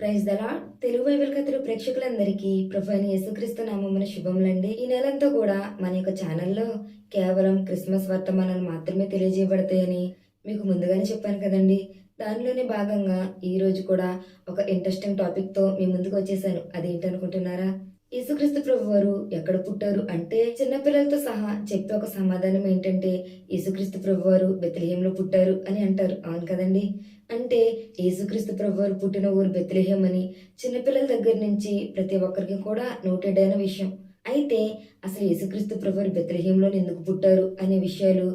Praise దలా Telugu Bible కథలు ప్రేక్షకులందరికీ ప్రభు యేసుక్రీస్తు నామమున శుభములండి. ఈ నెలంతా కూడా మన యొక్క ఛానల్లో కేవలం క్రిస్మస్ వర్తమానాలు మాత్రమే తెలియజేయబడతాయని మీకు ముందుగానే చెప్పాను కదండి. దానిలోనే భాగంగా ఈ రోజు కూడా ఒక ఇంట్రెస్టింగ్ టాపిక్తో మీ ముందుకు వచ్చేసాను. అదేంటనుకుంటున్నారా యేసుక్రీస్తు ప్రభు వారు ఎక్కడ పుట్టారు అంటే చిన్నపిల్లలతో సహా చెప్పే ఒక సమాధానం ఏంటంటే యేసుక్రీస్తు ప్రభు వారు బెత్లహేంలో పుట్టారు అని అంటారు. అవును కదండి? అంటే యేసుక్రీస్తు ప్రభు వారు పుట్టిన ఊరు బెత్లహేం అని చిన్నపిల్లల దగ్గర నుంచి ప్రతి ఒక్కరికి కూడా నోటెడ్ అయిన విషయం. అయితే అసలు యేసుక్రీస్తు ప్రభు బెత్రహీంలో ఎందుకు పుట్టారు అనే విషయాలు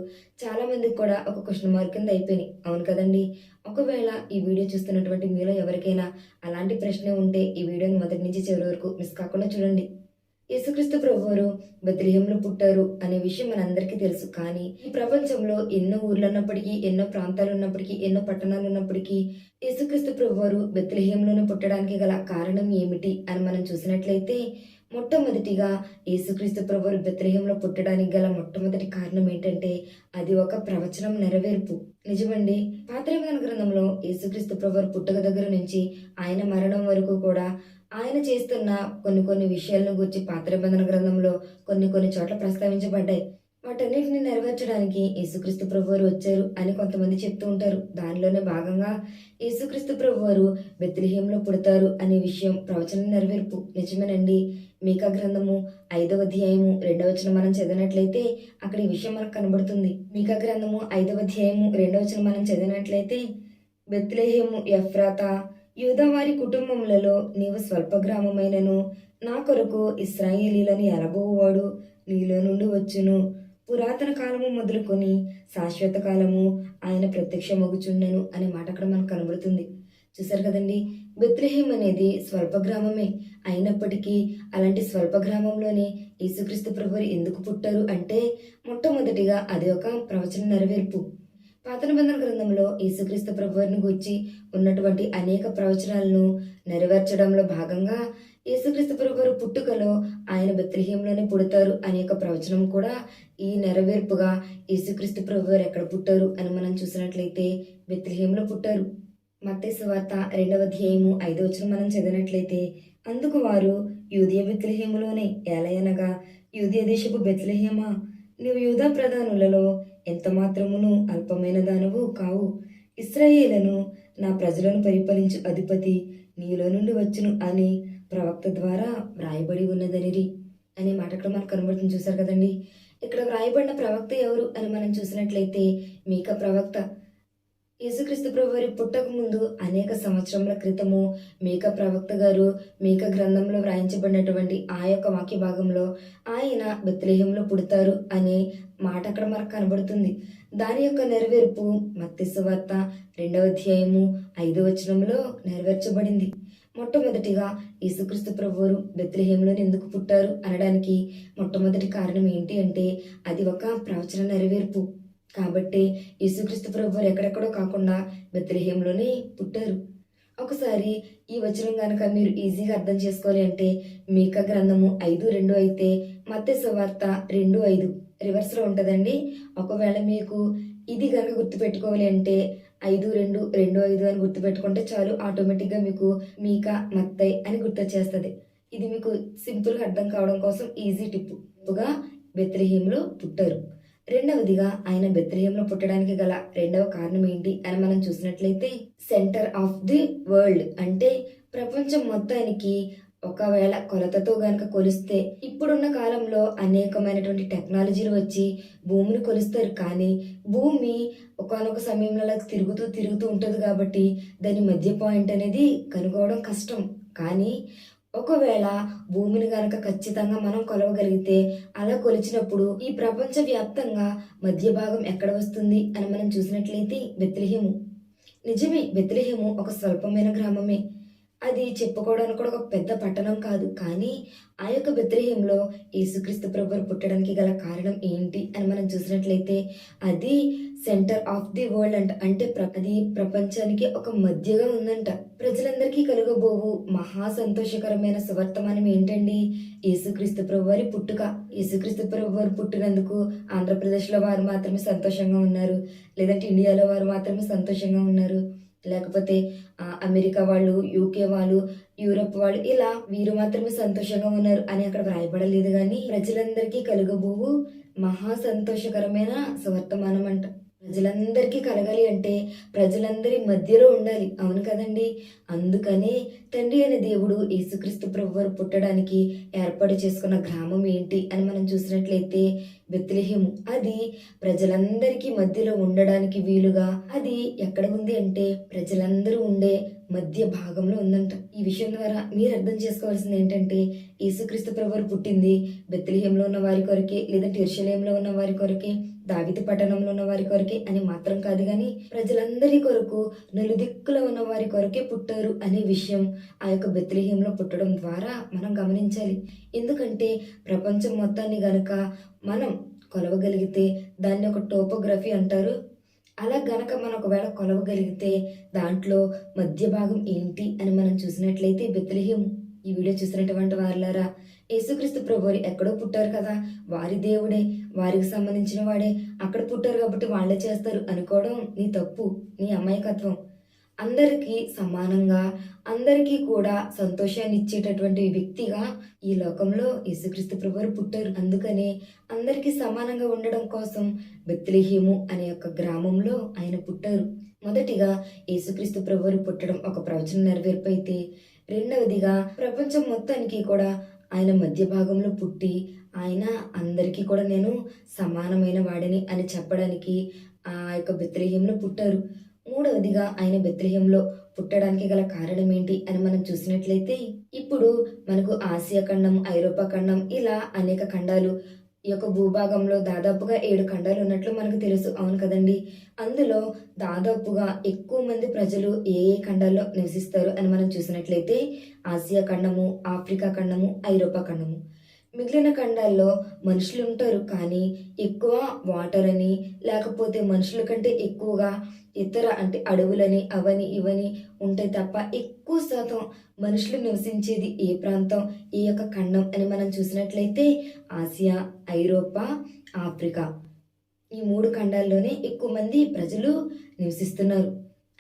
చాలా మందికి కూడా ఒక క్వశ్చన్ మార్క్ కింద అయిపోయినాయి. అవును కదండి? ఒకవేళ ఈ వీడియో చూస్తున్నటువంటి మీలో ఎవరికైనా అలాంటి ప్రశ్న ఉంటే ఈ వీడియోని మొదటి నుంచి చివరి వరకు మిస్ కాకుండా చూడండి. యేసుక్రీస్తు ప్రభువారు బెత్లహేంలో పుట్టారు అనే విషయం మనందరికీ తెలుసు. కానీ ఈ ప్రపంచంలో ఎన్నో ఊర్లు ఉన్నప్పటికీ ఎన్నో ప్రాంతాలు ఉన్నప్పటికీ ఎన్నో పట్టణాలు ఉన్నప్పటికీ యేసుక్రీస్తు ప్రభువారు బెత్లహేంలోనే పుట్టడానికి గల కారణం ఏమిటి అని మనం చూసినట్లయితే మొట్టమొదటిగా యేసుక్రీస్తు ప్రభు బెత్లహేంలో పుట్టడానికి గల మొట్టమొదటి కారణం ఏంటంటే అది ఒక ప్రవచనం నెరవేర్పు. నిజమండి? పాత్రమైన గ్రంథంలో యేసుక్రీస్తు ప్రభు పుట్టక దగ్గర నుంచి ఆయన మరణం వరకు కూడా ఆయన చేస్తున్న కొన్ని కొన్ని విషయాలను గురించి పాత్రబంధన గ్రంథంలో కొన్ని కొన్ని చోట్ల ప్రస్తావించబడ్డాయి. వాటన్నిటిని నెరవేర్చడానికి యేసుక్రీస్తు ప్రభువారు వచ్చారు అని కొంతమంది చెప్తూ ఉంటారు. దానిలోనే భాగంగా యేసుక్రీస్తు ప్రభువారు బెత్లహేంలో పుడతారు అనే విషయం ప్రవచన నెరవేర్పు నిజమేనండి. మీకా గ్రంథము ఐదవ అధ్యాయము రెండవ వచనం మనం చదివినట్లయితే అక్కడ ఈ విషయం మనకు కనబడుతుంది. మీకా గ్రంథము ఐదవ అధ్యాయము రెండవ వచనం మనం చదివినట్లయితే బెత్లెహేము ఎఫ్రాత యూదవారి కుటుంబములలో నీవు స్వల్ప గ్రామమైనను నా కొరకు ఇస్రాయేలీలను ఎలబోవాడు నీలో నుండి వచ్చును. పురాతన కాలము మొదలుకొని శాశ్వత కాలము ఆయన ప్రత్యక్షమగుచుండెను అనే మాట అక్కడ మనకు కనబడుతుంది. చూసారు కదండి? బెత్లెహేం అనేది స్వల్ప గ్రామమే. అయినప్పటికీ అలాంటి స్వల్ప గ్రామంలోనే యేసుక్రీస్తు ప్రభువు ఎందుకు పుట్టారు అంటే మొట్టమొదటిగా అది ఒక ప్రవచన నెరవేర్పు. పాత నిబంధన గ్రంథంలో యేసుక్రీస్తు ప్రభువారిని గురించి ఉన్నటువంటి అనేక ప్రవచనాలను నెరవేర్చడంలో భాగంగా యేసుక్రీస్తు ప్రభువారు పుట్టుకలో ఆయన బెత్లహేంలోనే పుడతారు అనే ఒక ప్రవచనం కూడా ఈ నెరవేర్పుగా యేసుక్రీస్తు ప్రభువారు ఎక్కడ పుట్టారు అని మనం చూసినట్లయితే బెత్రహీంలో పుట్టారు. మత్తయి వార్త రెండవ ధ్యేయము ఐదో వచ్చిన మనం చదివినట్లయితే అందుకు వారు యూదియ బెత్లహేములోనే ఏలయనగా యూదియ దేశపు బెత్లహేమా నీవు యూదా ప్రధానులలో ఎంత మాత్రమును అల్పమైన దానవు కావు. ఇస్రాయేలను నా ప్రజలను పరిపాలించు అధిపతి నీలో నుండి వచ్చును అని ప్రవక్త ద్వారా వ్రాయబడి ఉన్నదనిరి అనే మాట ఇక్కడ మనకు కనబడుతుంది. చూసారు కదండి? ఇక్కడ వ్రాయబడిన ప్రవక్త ఎవరు అని మనం చూసినట్లయితే మీక ప్రవక్త. యేసుక్రీస్తు ప్రభు వారి పుట్టక ముందు అనేక సంవత్సరముల క్రితము మేక ప్రవక్త గారు మేక గ్రంథంలో వ్రాయించబడినటువంటి ఆ యొక్క వాక్య భాగంలో ఆయన బెత్లేహంలో పుడతారు అనే మాట అక్కడ మనకు కనబడుతుంది. దాని యొక్క నెరవేర్పు మత్స్సు వార్త రెండవ అధ్యాయము ఐదో వచనంలో నెరవేర్చబడింది. మొట్టమొదటిగా యేసుక్రీస్తు ప్రభువారు బెత్లహేంలో ఎందుకు పుట్టారు అనడానికి మొట్టమొదటి కారణం ఏంటి అంటే అది ఒక ప్రవచన నెరవేర్పు. కాబట్టి యేసుక్రీస్తు ప్రభువారు ఎక్కడెక్కడో కాకుండా బెత్లహేంలోనే పుట్టారు. ఒకసారి ఈ వచనం కనుక మీరు ఈజీగా అర్థం చేసుకోవాలి అంటే మీక గ్రంథము ఐదు రెండు అయితే మత్స్య వార్త రెండు ఐదు రివర్స్లో ఉంటుందండి. ఒకవేళ మీకు ఇది కనుక గుర్తుపెట్టుకోవాలి అంటే ఐదు రెండు రెండు ఐదు అని గుర్తుపెట్టుకుంటే చాలు ఆటోమేటిక్గా మీకు మీక మత్తై అని గుర్తొచ్చేస్తుంది. ఇది మీకు సింపుల్గా అర్థం కావడం కోసం ఈజీ టిప్పుగా బెత్రహీంలో పుట్టారు. రెండవదిగా ఆయన బెత్రహీంలో పుట్టడానికి గల రెండవ కారణం ఏంటి అని మనం చూసినట్లయితే సెంటర్ ఆఫ్ ది వరల్డ్ అంటే ప్రపంచం మొత్తానికి ఒకవేళ కొలతతో గనక కొలిస్తే ఇప్పుడున్న కాలంలో అనేకమైనటువంటి టెక్నాలజీలు వచ్చి భూమిని కొలుస్తారు. కానీ భూమి ఒకనొక సమయంలో తిరుగుతూ తిరుగుతూ ఉంటుంది కాబట్టి దాని మధ్య పాయింట్ అనేది కనుగోవడం కష్టం. కానీ ఒకవేళ భూమిని గనక ఖచ్చితంగా మనం కొలవగలిగితే అలా కొలిచినప్పుడు ఈ ప్రపంచ వ్యాప్తంగా మధ్య భాగం ఎక్కడ వస్తుంది అని మనం చూసినట్లయితే బెత్లహేము. నిజమే బెత్లహేము ఒక స్వల్పమైన గ్రామమే. అది చెప్పుకోవడానికి కూడా ఒక పెద్ద పట్టణం కాదు. కానీ ఆ యొక్క బెత్లహేంలో యేసుక్రీస్తు ప్రభువు పుట్టడానికి గల కారణం ఏంటి అని మనం చూసినట్లయితే అది సెంటర్ ఆఫ్ ది వరల్డ్ అంట. అంటే ప్ర- అది ప్రపంచానికి ఒక మధ్యగా ఉందంట. ప్రజలందరికీ కలుగబోవు మహా సంతోషకరమైన సువర్తమానం ఏంటండి? యేసుక్రీస్తు ప్రభు వారి పుట్టుక. యేసుక్రీస్తు ప్రభు వారు పుట్టినందుకు ఆంధ్రప్రదేశ్లో వారు మాత్రమే సంతోషంగా ఉన్నారు. లేదంటే ఇండియాలో వారు మాత్రమే సంతోషంగా ఉన్నారు. లేకపోతే అమెరికా వాళ్ళు యూకే వాళ్ళు యూరప్ వాళ్ళు ఇలా వీరు మాత్రమే సంతోషంగా ఉన్నారు అని అక్కడ వ్రాయబడలేదు కానీ ప్రజలందరికీ కలుగబోవు మహా సంతోషకరమైన సువర్తమానం అంట ప్రజలందరికీ కలగాలి అంటే ప్రజలందరి మధ్యలో ఉండాలి. అవును కదండి? అందుకనే తండ్రి అనే దేవుడు యేసుక్రీస్తు ప్రభు వారు పుట్టడానికి ఏర్పాటు చేసుకున్న గ్రామం ఏంటి అని మనం చూసినట్లయితే బెత్లెహేము. అది ప్రజలందరికీ మధ్యలో ఉండడానికి వీలుగా అది ఎక్కడ ఉంది అంటే ప్రజలందరూ ఉండే మధ్య భాగంలో ఉందంట. ఈ విషయం ద్వారా మీరు అర్థం చేసుకోవాల్సింది ఏంటంటే యేసుక్రీస్తు ప్రభు వారు పుట్టింది బెత్లెహేంలో ఉన్న వారి కొరకే లేదంటే ఇర్షలేంలో ఉన్న వారి కొరకే దావిత పట్టణంలో ఉన్న వారి కొరకే అని మాత్రం కాదు కానీ ప్రజలందరి కొరకు నలుదిక్కులో ఉన్న వారి కొరకే పుట్టారు అనే విషయం ఆ యొక్క బెత్లహీంలో పుట్టడం ద్వారా మనం గమనించాలి. ఎందుకంటే ప్రపంచం మొత్తాన్ని గనక మనం కొలవగలిగితే దాన్ని ఒక టోపోగ్రఫీ అంటారు. అలా గనక మనం ఒకవేళ కొలవగలిగితే దాంట్లో మధ్య భాగం ఏంటి అని మనం చూసినట్లయితే బెత్లహీం ఈ వీడియో చూసినటువంటి వారులారా యేసుక్రీస్తు ప్రభువారు ఎక్కడో పుట్టారు కదా. వారి దేవుడే వారికి సంబంధించిన వాడే. అక్కడ పుట్టారు కాబట్టి వాళ్ళే చేస్తారు అనుకోవడం నీ తప్పు నీ అమాయకత్వం. అందరికీ సమానంగా అందరికీ కూడా సంతోషాన్ని ఇచ్చేటటువంటి వ్యక్తిగా ఈ లోకంలో యేసుక్రీస్తు ప్రభువారు పుట్టారు. అందుకనే అందరికీ సమానంగా ఉండడం కోసం బెత్లిహీము అనే ఒక గ్రామంలో ఆయన పుట్టారు. మొదటిగా యేసుక్రీస్తు ప్రభువారు పుట్టడం ఒక ప్రవచన నెరవేర్పు అయితే రెండవదిగా ప్రపంచం మొత్తానికి కూడా ఆయన మధ్య భాగంలో పుట్టి ఆయన అందరికీ కూడా నేను సమానమైన వాడిని అని చెప్పడానికి ఆ యొక్క బెత్లెహేంలో పుట్టారు. మూడవదిగా ఆయన బెత్లెహేంలో పుట్టడానికి గల కారణం ఏంటి అని మనం చూసినట్లయితే ఇప్పుడు మనకు ఆసియా ఖండం ఐరోపా ఖండం ఇలా అనేక ఖండాలు ఈ యొక్క భూభాగంలో దాదాపుగా ఏడు ఖండాలు ఉన్నట్లు మనకు తెలుసు. అవును కదండి? అందులో దాదాపుగా ఎక్కువ మంది ప్రజలు ఏ ఏ ఖండాల్లో నివసిస్తారు అని మనం చూసినట్లయితే ఆసియా ఖండము ఆఫ్రికా ఖండము ఐరోపా ఖండము. మిగిలిన ఖండాల్లో మనుషులు ఉంటారు కానీ ఎక్కువ వాటర్ అని లేకపోతే మనుషుల కంటే ఎక్కువగా ఇతర అంటే అడవులని అవని ఇవని ఉంటాయి తప్ప ఎక్కువ శాతం మనుషులు నివసించేది ఏ ప్రాంతం ఈ యొక్క ఖండం అని మనం చూసినట్లయితే ఆసియా ఐరోపా ఆఫ్రికా. ఈ మూడు ఖండాల్లోనే ఎక్కువ మంది ప్రజలు నివసిస్తున్నారు.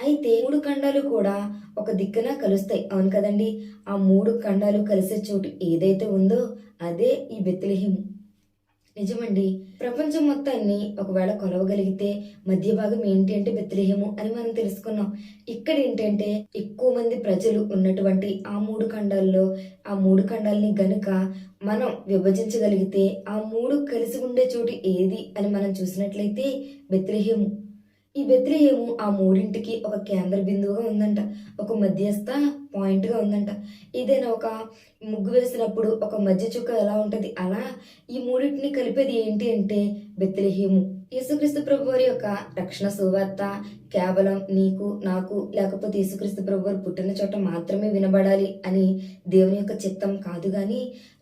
అయితే మూడు ఖండాలు కూడా ఒక దిక్కున కలుస్తాయి. అవును కదండి? ఆ మూడు ఖండాలు కలిసే చోటు ఏదైతే ఉందో అదే ఈ బెత్లెహేము. నిజమండి. ప్రపంచం మొత్తాన్ని ఒకవేళ కొలవగలిగితే మధ్య భాగం ఏంటి అంటే బెత్లెహేము అని మనం తెలుసుకున్నాం. ఇక్కడ ఏంటంటే ఎక్కువ మంది ప్రజలు ఉన్నటువంటి ఆ మూడు ఖండాల్లో ఆ మూడు ఖండాలని గనుక మనం విభజించగలిగితే ఆ మూడు కలిసి ఉండే చోటు ఏది అని మనం చూసినట్లయితే బెత్లెహేము. ఈ బెత్లెహేము ఆ మూడింటికి ఒక కేంద్ర బిందువుగా ఉందంట. ఒక మధ్యస్థ పాయింట్గా ఉందంట. ఏదైనా ఒక ముగ్గు వేసినప్పుడు ఒక మధ్య చుక్క ఎలా ఉంటుంది? అలా ఈ మూడింటిని కలిపేది ఏంటి అంటే బెత్లెహేము. యేసుక్రీస్తు ప్రభు వారి యొక్క రక్షణ సువార్త కేవలం నీకు నాకు లేకపోతే యేసుక్రీస్తు ప్రభు వారు పుట్టిన చోట మాత్రమే వినబడాలి అని దేవుని యొక్క చిత్తం కాదు కానీ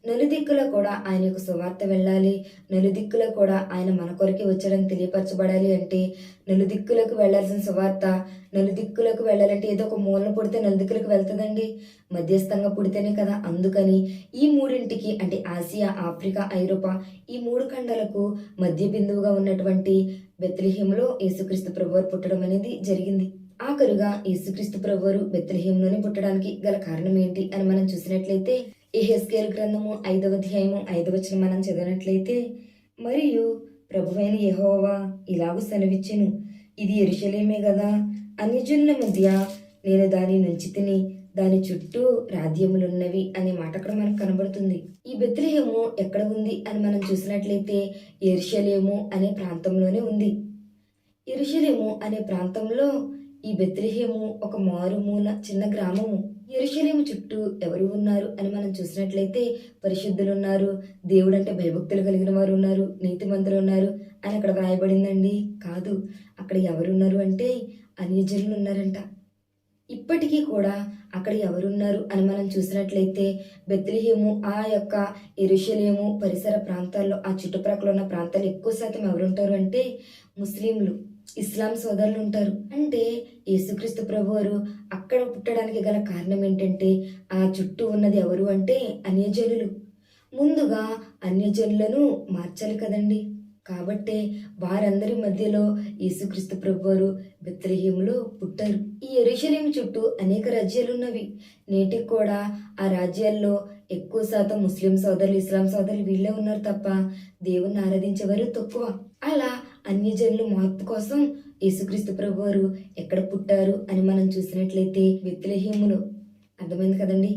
నలుదిక్కులో కూడా ఆయన యొక్క సువార్త వెళ్ళాలి. నలుదిక్కులో కూడా ఆయన మన కొరకి వచ్చాడని తెలియపరచబడాలి అంటే నలుదిక్కులకు వెళ్ళాల్సిన సువార్త నలుదిక్కులకు వెళ్ళాలంటే ఏదో ఒక మూలన పుడితే నలుదిక్కులకు వెళ్తుందండి. మధ్యస్థంగా పుడితేనే కదా. అందుకని ఈ మూడింటికి అంటే ఆసియా ఆఫ్రికా ఐరోపా ఈ మూడు ఖండాలకు మధ్య బిందువుగా ఉన్నటువంటి బెత్లెహేములో యేసుక్రీస్తు ప్రభువారు పుట్టడం అనేది జరిగింది. ఆఖరుగా యేసుక్రీస్తు ప్రభువారు బెత్లెహేంలోనే పుట్టడానికి గల కారణం ఏంటి అని మనం చూసినట్లయితే ఏహెస్కేల్ గ్రంథము ఐదవ అధ్యాయము ఐదవచనం మనం చదివినట్లయితే మరియు ప్రభువైన యహోవా ఇలాగూ సెలవిచ్చెను ఇది ఎరుషలేమే కదా అన్యజనుల మధ్య నేను దాని నుంచి తిని దాని చుట్టూ రాధ్యములున్నవి అనే మాట అక్కడ మనకు కనబడుతుంది. ఈ బెత్లెహేము ఎక్కడ ఉంది అని మనం చూసినట్లయితే ఎరుషలేము అనే ప్రాంతంలోనే ఉంది. ఎరుషలేము అనే ప్రాంతంలో ఈ బెత్లెహేము ఒక మారుమూల చిన్న గ్రామము. ఎరుషలేము చుట్టూ ఎవరు ఉన్నారు అని మనం చూసినట్లయితే పరిశుద్ధులు ఉన్నారు దేవుడు అంటే భయభక్తులు కలిగిన వారు ఉన్నారు నీతిమంతులు ఉన్నారు అని అక్కడ వ్రాయబడిందండి. కాదు అక్కడ ఎవరున్నారు అంటే అన్యజనులు ఉన్నారంట ఇప్పటికీ కూడా అక్కడ ఎవరున్నారు అని మనం చూసినట్లయితే బెత్లెహేము ఆ యొక్క ఎరుషలేము పరిసర ప్రాంతాల్లో ఆ చుట్టుప్రక్కల ఉన్న ప్రాంతాలు ఎక్కువ శాతం ఎవరుంటారు అంటే ముస్లింలు. ఇస్లాం సోదరులు ఉంటారు. అంటే యేసుక్రీస్తు ప్రభువారు అక్కడ పుట్టడానికి గల కారణం ఏంటంటే ఆ చుట్టూ ఉన్నది ఎవరు అంటే అన్యజనులు. ముందుగా అన్యజనులను మార్చాలి కదండి. కాబట్టే వారందరి మధ్యలో యేసుక్రీస్తు ప్రభువారు బెత్రహీములో పుట్టారు. ఈ ఎరుషలేం చుట్టూ అనేక రాజ్యాలు ఉన్నవి. నేటికి కూడా ఆ రాజ్యాల్లో ఎక్కువ శాతం ముస్లిం సోదరులు ఇస్లాం సోదరులు వీళ్ళే ఉన్నారు తప్ప దేవుణ్ణి ఆరాధించేవారు తక్కువ. అలా అన్యజనులు మార్పు కోసం యేసుక్రీస్తు ప్రభువారు ఎక్కడ పుట్టారు అని మనం చూసినట్లయితే బెత్లహేములో. అర్థమైంది కదండి?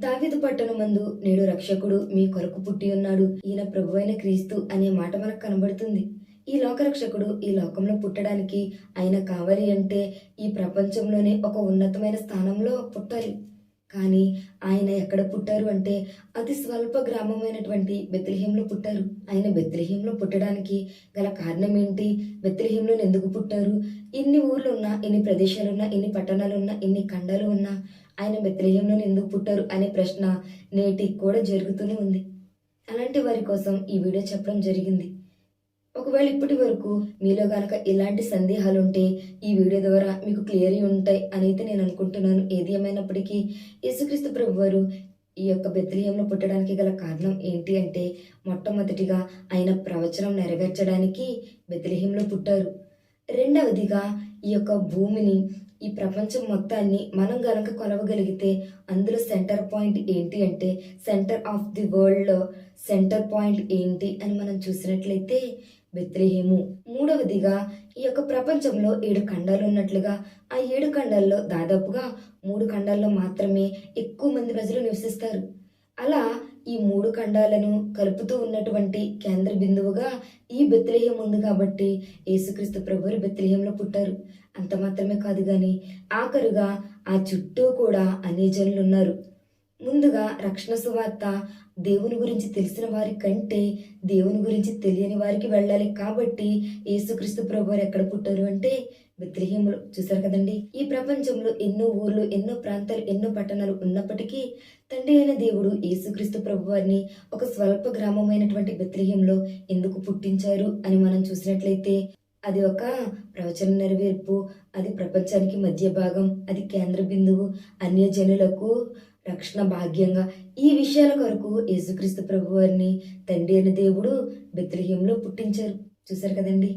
దావిదు పట్టణం మందు నేడు రక్షకుడు మీ కొరకు పుట్టి ఉన్నాడు. ఈయన ప్రభు అయిన క్రీస్తు అనే మాట మనకు కనబడుతుంది. ఈ లోక రక్షకుడు ఈ లోకంలో పుట్టడానికి ఆయన కావాలి అంటే ఈ ప్రపంచంలోనే ఒక ఉన్నతమైన స్థానంలో పుట్టాలి. కానీ ఆయన ఎక్కడ పుట్టారు అంటే అతి స్వల్ప గ్రామమైనటువంటి బెత్లహేంలో పుట్టారు. ఆయన బెత్లహేంలో పుట్టడానికి గల కారణం ఏంటి బెత్లహేంలో ఎందుకు పుట్టారు? ఇన్ని ఊర్లు ఉన్నా ఇన్ని ప్రదేశాలున్నా ఇన్ని పట్టణాలున్నా ఇన్ని ఖండాలు ఉన్నా ఆయన బెత్లహేంలో ఎందుకు పుట్టారు అనే ప్రశ్న నేటికి కూడా జరుగుతూనే ఉంది. అలాంటి వారి కోసం ఈ వీడియో చెప్పడం జరిగింది. ఒకవేళ ఇప్పటి వరకు మీలో గనక ఇలాంటి సందేహాలు ఉంటే ఈ వీడియో ద్వారా మీకు క్లియర్ ఉంటాయి అని అయితే నేను అనుకుంటున్నాను ఏది ఏమైనప్పటికీ యేసుక్రీస్తు ప్రభు వారు ఈ యొక్క బెత్లహేంలో పుట్టడానికి గల కారణం ఏంటి అంటే మొట్టమొదటిగా ఆయన ప్రవచనం నెరవేర్చడానికి బెత్లహేంలో పుట్టారు. రెండవదిగా ఈ యొక్క భూమిని ఈ ప్రపంచం మొత్తాన్ని మనం గనక కొలవగలిగితే అందులో సెంటర్ పాయింట్ ఏంటి అంటే సెంటర్ ఆఫ్ ది వరల్డ్లో సెంటర్ పాయింట్ ఏంటి అని మనం చూసినట్లయితే బెత్లెహేము మూడవదిగా ఈ యొక్క ప్రపంచంలో ఏడు ఖండాలు ఉన్నట్లుగా ఆ ఏడు ఖండాల్లో దాదాపుగా మూడు ఖండాల్లో మాత్రమే ఎక్కువ మంది ప్రజలు నివసిస్తారు. అలా ఈ మూడు ఖండాలను కలుపుతూ ఉన్నటువంటి కేంద్ర బిందువుగా ఈ బెత్లెహేం ఉంది కాబట్టి యేసుక్రీస్తు ప్రభువులు బెత్లెహేంలో పుట్టారు. అంత మాత్రమే కాదు కానీ ఆఖరుగా ఆ చుట్టూ కూడా అనేజనులు ఉన్నారు. ముందుగా రక్షణ సువార్త దేవుని గురించి తెలిసిన వారి కంటే దేవుని గురించి తెలియని వారికి వెళ్ళాలి కాబట్టి యేసుక్రీస్తు ప్రభు ఎక్కడ పుట్టారు అంటే బెత్లహేములు. చూశారు కదండి? ఈ ప్రపంచంలో ఎన్నో ఊర్లు ఎన్నో ప్రాంతాలు ఎన్నో పట్టణాలు ఉన్నప్పటికీ తండ్రి అయిన దేవుడు యేసుక్రీస్తు ప్రభు వారిని ఒక స్వల్ప గ్రామమైనటువంటి బెత్లహేంలో ఎందుకు పుట్టించారు అని మనం చూసినట్లయితే అది ఒక ప్రవచన నెరవేర్పు అది ప్రపంచానికి మధ్య భాగం అది కేంద్ర బిందువు అన్య జనులకు రక్షణ భాగ్యంగా ఈ విషయాల కొరకు యేసుక్రీస్తు ప్రభు వారిని తండ్రి అయిన దేవుడు బెత్లహేంలో పుట్టించారు. చూశారు కదండి?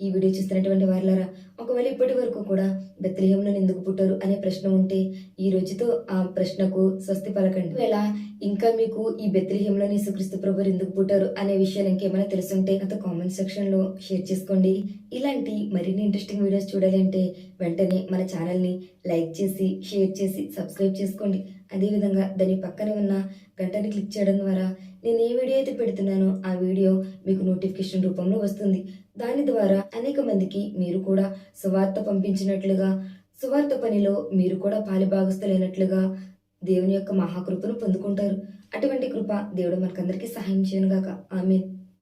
ఈ వీడియో చూస్తున్నటువంటి వారిలారా ఒకవేళ ఇప్పటి వరకు కూడా బెత్లహేంలో ఎందుకు పుట్టారు అనే ప్రశ్న ఉంటే ఈ రోజుతో ఆ ప్రశ్నకు స్వస్తి పలకండి. ఒకవేళ ఇంకా మీకు ఈ బెత్లహేంలో యేసుక్రీస్తు ప్రభు ఎందుకు పుట్టారు అనే విషయాలు ఇంకేమైనా తెలుసుంటే అంత కామెంట్ సెక్షన్లో షేర్ చేసుకోండి. ఇలాంటి మరిన్ని ఇంట్రెస్టింగ్ వీడియోస్ చూడాలంటే వెంటనే మన ఛానల్ని లైక్ చేసి షేర్ చేసి సబ్స్క్రైబ్ చేసుకోండి. అదేవిధంగా దాని పక్కనే ఉన్న గంటని క్లిక్ చేయడం ద్వారా నేను ఏ వీడియో అయితే పెడుతున్నానో ఆ వీడియో మీకు నోటిఫికేషన్ రూపంలో వస్తుంది. దాని ద్వారా అనేక మందికి మీరు కూడా సువార్త పంపించినట్లుగా సువార్త పనిలో మీరు కూడా పాలిభాగస్తులైనట్లుగా దేవుని యొక్క మహాకృపను పొందుకుంటారు. అటువంటి కృప దేవుడు మనకందరికీ సహాయం చేయనుగాక. ఆమెన్.